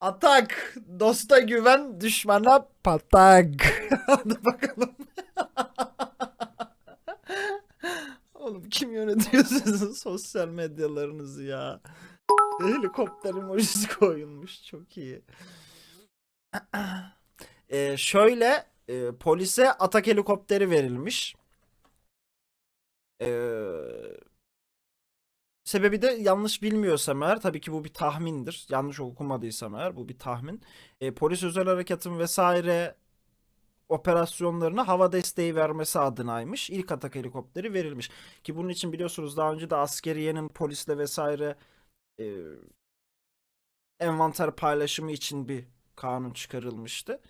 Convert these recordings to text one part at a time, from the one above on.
Atak. Dosta güven, düşmana patak. Hadi bakalım. Oğlum kim yönetiyor sizin sosyal medyalarınızı ya? Helikopter emojisi koyulmuş. Çok iyi. Ee, şöyle e, polise atak helikopteri verilmiş. Ee, sebebi de yanlış bilmiyorsam eğer tabii ki bu bir tahmindir. Yanlış okumadıysam eğer bu bir tahmin. Ee, polis özel harekatın vesaire operasyonlarına hava desteği vermesi adınaymış. İlk atak helikopteri verilmiş. Ki bunun için biliyorsunuz daha önce de askeriyenin polisle vesaire e, envanter paylaşımı için bir kanun çıkarılmıştı.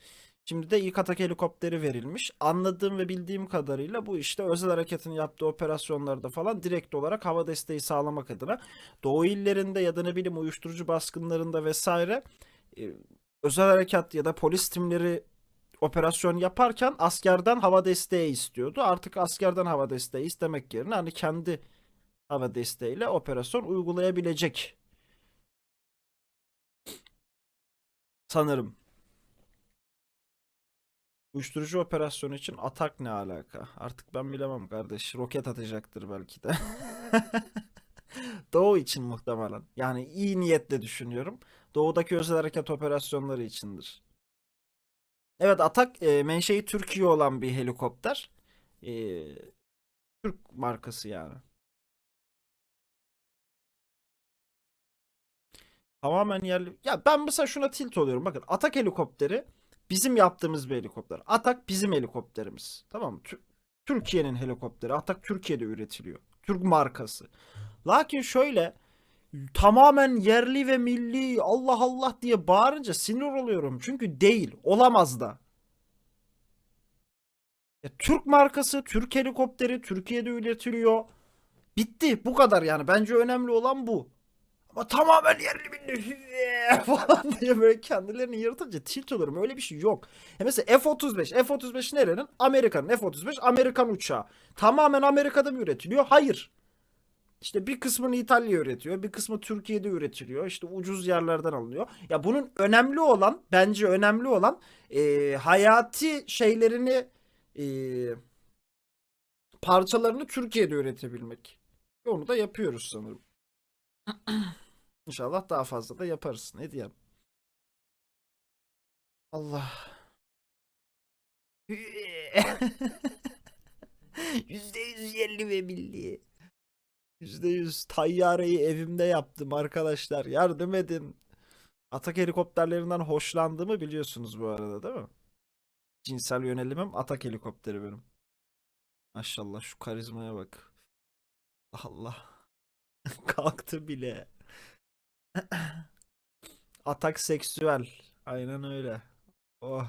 Şimdi de ilk atak helikopteri verilmiş. Anladığım ve bildiğim kadarıyla bu işte özel harekatın yaptığı operasyonlarda falan direkt olarak hava desteği sağlamak adına Doğu illerinde ya da ne bileyim uyuşturucu baskınlarında vesaire e, özel harekat ya da polis timleri operasyon yaparken askerden hava desteği istiyordu. Artık askerden hava desteği istemek yerine hani kendi hava desteğiyle operasyon uygulayabilecek. Sanırım. Uyuşturucu operasyonu için atak ne alaka? Artık ben bilemem kardeş. Roket atacaktır belki de. Doğu için muhtemelen. Yani iyi niyetle düşünüyorum. Doğudaki özel harekat operasyonları içindir. Evet Atak e, menşei Türkiye olan bir helikopter. E, Türk markası yani. Tamamen yerli. Ya ben mesela şuna tilt oluyorum. Bakın Atak helikopteri bizim yaptığımız bir helikopter. Atak bizim helikopterimiz. Tamam mı? Tü- Türkiye'nin helikopteri. Atak Türkiye'de üretiliyor. Türk markası. Lakin şöyle tamamen yerli ve milli Allah Allah diye bağırınca sinir oluyorum. Çünkü değil. Olamaz da. Ya, Türk markası, Türk helikopteri Türkiye'de üretiliyor. Bitti. Bu kadar yani. Bence önemli olan bu. Ama tamamen yerli milli falan diye böyle kendilerini yırtınca tilt olurum. Öyle bir şey yok. Ya mesela F-35. F-35 nerenin? Amerika'nın. F-35 Amerikan uçağı. Tamamen Amerika'da mı üretiliyor? Hayır. İşte bir kısmını İtalya üretiyor, bir kısmı Türkiye'de üretiliyor. İşte ucuz yerlerden alınıyor. Ya bunun önemli olan, bence önemli olan e, hayati şeylerini, e, parçalarını Türkiye'de üretebilmek. Onu da yapıyoruz sanırım. İnşallah daha fazla da yaparız. Ne diyeyim? Allah. Yüzde yüz yerli ve milli. %100 tayyareyi evimde yaptım arkadaşlar. Yardım edin. Atak helikopterlerinden hoşlandığımı biliyorsunuz bu arada değil mi? Cinsel yönelimim atak helikopteri benim. Maşallah şu karizmaya bak. Allah. Kalktı bile. Atak seksüel. Aynen öyle. Oh.